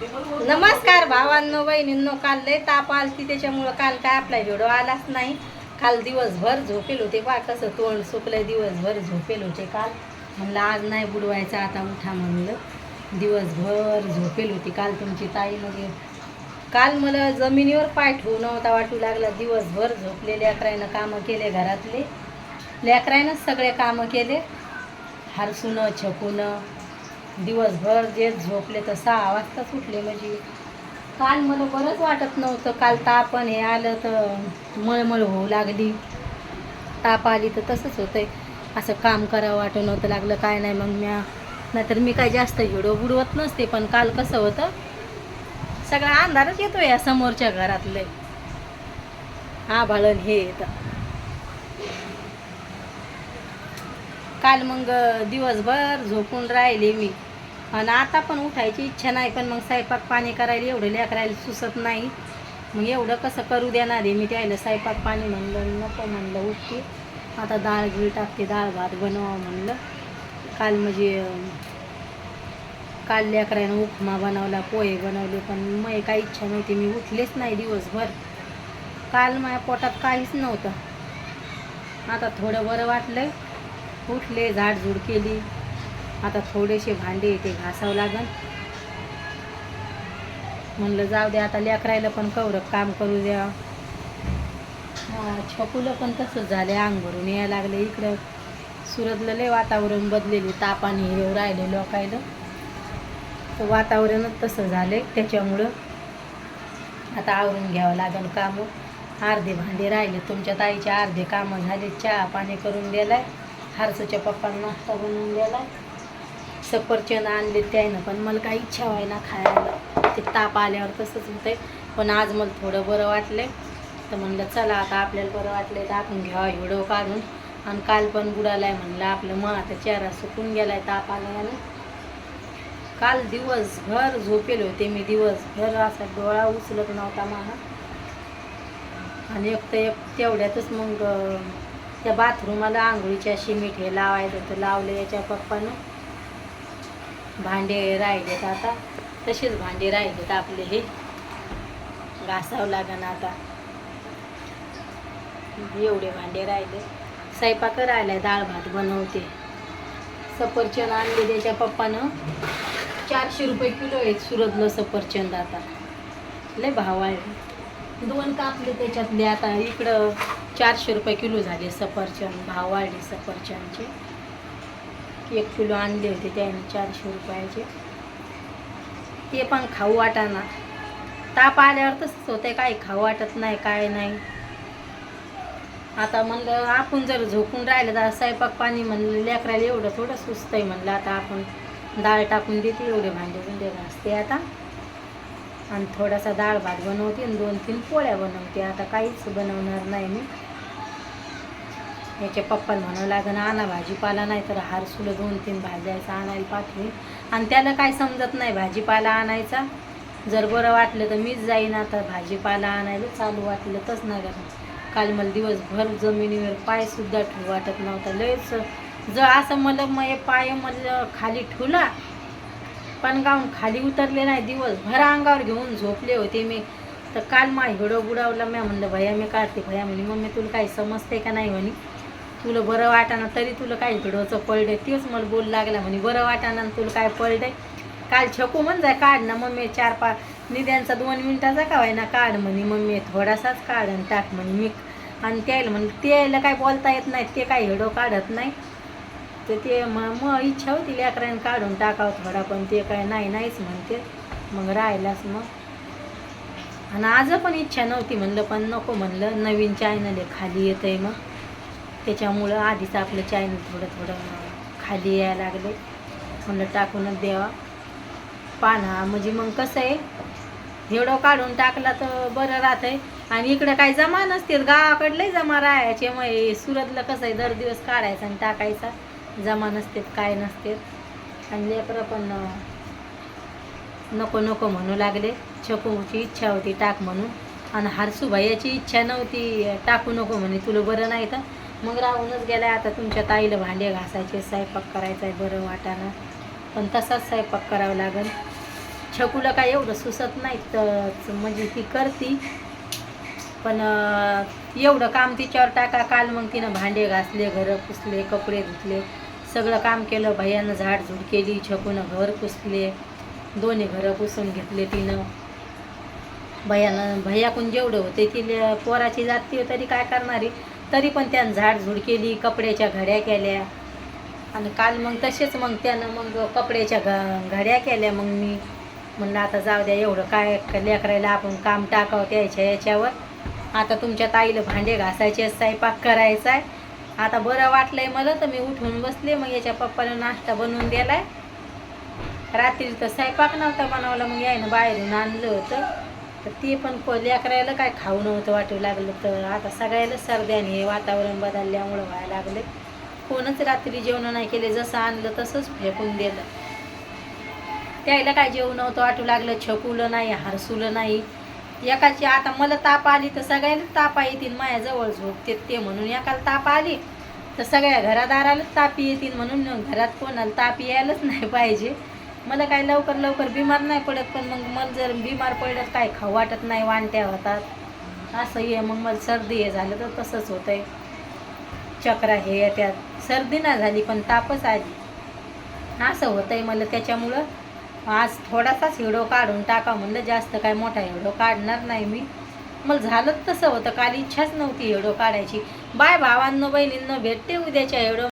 नमस्कार भावांनो बहिणींनो काल लय ताप आलती त्याच्यामुळं काल काय आपला व्हिडिओ आलाच नाही. काल दिवसभर झोपेल होते बा कसं तोंड सुकलं दिवसभर झोपेल होते काल. म्हणलं आज नाही बुडवायचं आता उठा म्हणलं. दिवसभर झोपेल होती काल तुमची ताई म्हणजे काल मला जमिनीवर पाय ठेवू नव्हता वाटू लागला. दिवसभर झोपले लेकरायनं कामं केले घरातले. लेकरायनंच सगळे कामं केले. हारसूनं छपूनं दिवसभर जे झोपले तर सहा वाजताच उठले म्हणजे काल मला बरंच वाटत नव्हतं. काल तापण हे आलं तर मळमळ होऊ लागली. ताप आली तर तसंच होतंय. असं काम करावं वाटत नव्हतं लागलं. काय नाही मग म्या नाहीतर मी काय जास्त हिडो बुडवत नसते. पण काल कसं होतं सगळा अंधारच येतो या समोरच्या घरातले. आभाळण हे येतं. काल मग दिवसभर झोपून राहिले मी. आणि आता पण उठायची इच्छा नाही पण मग स्वयंपाक पाणी करायला एवढं लेकरायला सुचत नाही. मग एवढं कसं करू देणार आहे मी त्याला स्वयंपाक पाणी म्हणलं नको म्हणलं उठते. आता डाळ गिळ टाकते डाळ भात बनवा म्हणलं. काल म्हणजे काल लेकरानं उपमा बनवला पोहे बनवले पण मग काही इच्छा नव्हती मी उठलेच नाही दिवसभर. काल माझ्या पोटात काहीच नव्हतं. आता थोडं बरं वाटलं उठले झाडझूड केली. आता थोडेसे भांडे ते घासावं लागन. म्हणलं जाऊ दे आता लेकरायला पण कवरक काम करू द्या. छपुलं छकुलं पण तसंच झाले अंग भरून यायला लागले. इकडं सुरतलं लय वातावरण बदलेले तापाने हे राहिले लोकायला. तर वातावरणच तसं झाले त्याच्यामुळं आता आवरून घ्यावं लागेल कामं. अर्धे भांडे राहिले तुमच्या ताईचे अर्धे कामं झाले चहा पाणी करून दिलाय. हारसूच्या पप्पांना नाश्ता बनवून दिलाय. सफरचंद आणले त्यानं पण मला काही इच्छा व्हाय ना खायला. ते ताप आल्यावर तसंच होतंय. पण आज मला थोडं बरं वाटलंय. तर म्हणलं चला आता आपल्याला बरं वाटलंय तर आपण घ्यावा व्हिडिओ काढून. आणि काल पण बुडालाय म्हणलं आपलं मग आता चेहरा सुकून गेलाय ताप आल्यानं काल दिवसभर झोपेल होते मी दिवसभर असा डोळा उचलत नव्हता मला आणि एक तर एक तेवढ्यातच मग त्या बाथरूमाला आंघोळीच्या शिमीट हे लावायचं तर लावले याच्या पप्पानं. भांडे राहिलेत आता. तसेच भांडे राहिलेत आपले हे. घासावं लागन आता. एवढे भांडे राहिले. स्वयंपाक राहिलाय डाळ भात बनवते. सफरचंद आणले त्याच्या पप्पानं. चारशे रुपये किलो आहेत सुरतलं सफरचंद आता. लय भाव आहे. दोन कापले त्याच्यातले आता इकडं चारशे रुपये किलो झाले सफरचंद. भाव वाढले सफरचंदचे. एक किलो आणले होते त्याने चारशे रुपयाचे. ते पण खाऊ वाटाना. ताप आल्यावर तसंच होते काही खाऊ वाटत नाही काय नाही. आता म्हणलं आपण जर झोपून राहिलं तर स्वयंपाक पाणी म्हणलं लेकराला एवढं थोडं सुस्त आहे म्हणलं आता आपण डाळ टाकून देते एवढे भांडे बिंडे घासते आता. आणि थोडासा डाळ भात बनवते आणि दोन तीन पोळ्या बनवते आता काहीच बनवणार नाही मी. याच्या पप्पाला म्हणावं लागेल आणा भाजीपाला नाही तर हार सुलं दोन तीन भाज्याचा आणायला पाठवी. आणि त्याला काय समजत नाही भाजीपाला आणायचा? जर बरं वाटलं तर मीच जाईन आता भाजीपाला आणायला चालू वाटलं तच नाही का काल मला दिवसभर जमिनीवर पायसुद्धा ठेवू वाटत नव्हता. लयच जर असं मला मग पाय मला खाली ठेवला पण गाऊन खाली उतरले नाही दिवसभर अंगावर घेऊन झोपले होते मी. तर काल मा हिडो बुडावला मी म्हणलं भैया मी काढते. भैया म्हणे मम्मी तुला काही समजते का नाही? म्हणे. तुला बरं वाटाना तरी तुला काय हिडोचं पडले तेच मला बोल लागला म्हणे बरं वाटाना आणि तुला काय पडलंय काल छकू म्हण जाय काढ ना मम्मी चार पाच निद्यांचा दोन मिनिटाचा का व्हायना काढ म्हणे मम्मी थोडासाच काढ आणि टाक म्हणे मी आणि त्याला म्हणे त्याला काय बोलता येत नाही ते काय हेडो काढत नाही. तर ते मग मग इच्छा होती लेकराने काढून टाकावं थोडा पण ते काय नाही नाहीच म्हणते. मग राहिलाच मग. आणि आज पण इच्छा नव्हती म्हणलं पण नको म्हणलं नवीन चॅनल आहे खाली येतं आहे मग. त्याच्यामुळं आधीच आपलं चॅनल थोडं थोडं खाली यायला लागले. म्हणलं टाकूनच द्यावा. पाना म्हणजे मग कसं आहे एवढं काढून टाकला तर बरं राहतंय. आणि इकडं काही जमा नसतील गावाकडलंही जमा राहायचे. मग हे सुरतला कसं आहे दर दिवस काढायचा आणि टाकायचा. जमा नसते काय नसते आणि लेकरं पण नको नको म्हणू लागले. छकूची इच्छा होती टाक म्हणून. आणि हरसू याची इच्छा नव्हती टाकू नको म्हणे तुला बरं नाही तर. मग राहूनच गेलाय. आता तुमच्या ताईला भांडे घासायचे स्वयंपाक करायचा आहे बरं वाटाणं. पण तसाच स्वयंपाक करावा लागेल. छकूला काय एवढं सुचत नाही तर म्हणजे ती करती. पण एवढं काम तिच्यावर टाका काल मग तिनं भांडे घासले घरं पुसले कपडे धुतले. सगळं काम केलं भैयानं झाडझूड केली छकूनं घर पुसले. दोन्ही घरं पुसून घेतले तिनं. भैयानं भैयाकून जेवढं होते तिला पोराची जाती तरी काय करणारी? तरी पण त्यानं झाडझूड केली कपड्याच्या घड्या केल्या. आणि काल मग तसेच मग त्यानं मग कपड्याच्या घ घड्या केल्या. मग मी म्हणलं आता जाऊ द्या एवढं काय लेकरायला आपण काम टाकावं त्याच्या याच्यावर. आता तुमच्या ताईला भांडे घासायचे स्वयंपाक करायचा आहे. आता बरं वाटलंय मला तर मी उठून बसले. मग याच्या पप्पाला नाश्ता बनवून दिलाय. रात्री तर स्वयंपाक नव्हता बनवला. मग यायनं बाहेरून आणलं होतं. तर ते पण को लेकरायला काय खाऊ नव्हतं वाटू लागलं तर. आता सगळ्याला सर्द्याने हे वातावरण बदलल्यामुळं व्हायला लागले कोणच रात्री जेवण नाही केले जसं आणलं तसंच फेकून दिलं. त्याला काय जेवण नव्हतं वाटू लागलं छकुलं नाही हरसुलं नाही. एकाची आता मला ताप आली तर सगळ्याला तापा येतील माझ्याजवळ झोपते ते म्हणून एकाला ताप आली तर सगळ्या घरादारालाच ताप येतील म्हणून घरात कोणाला ताप यायलाच नाही पाहिजे. मला काय लवकर लवकर बिमार नाही पडत पण मग मला जर बिमार पडत काय खाऊ वाटत नाही वांट्या होतात. असं ये मग मला सर्दी हे झालं तर तसंच होतंय. चक्रा हे येत्यात सर्दी नाही झाली पण तापच आली. असं होतंय मला त्याच्यामुळं. आज थोडासाच हिडो काढून टाका म्हणलं जास्त काय मोठा हिडो काढणार नाही मी. मला झालंच तसं होतं काल इच्छाच नव्हती हिडो काढायची. बाय भावांनो बहिणींनो भेटते उद्याच्या हिडो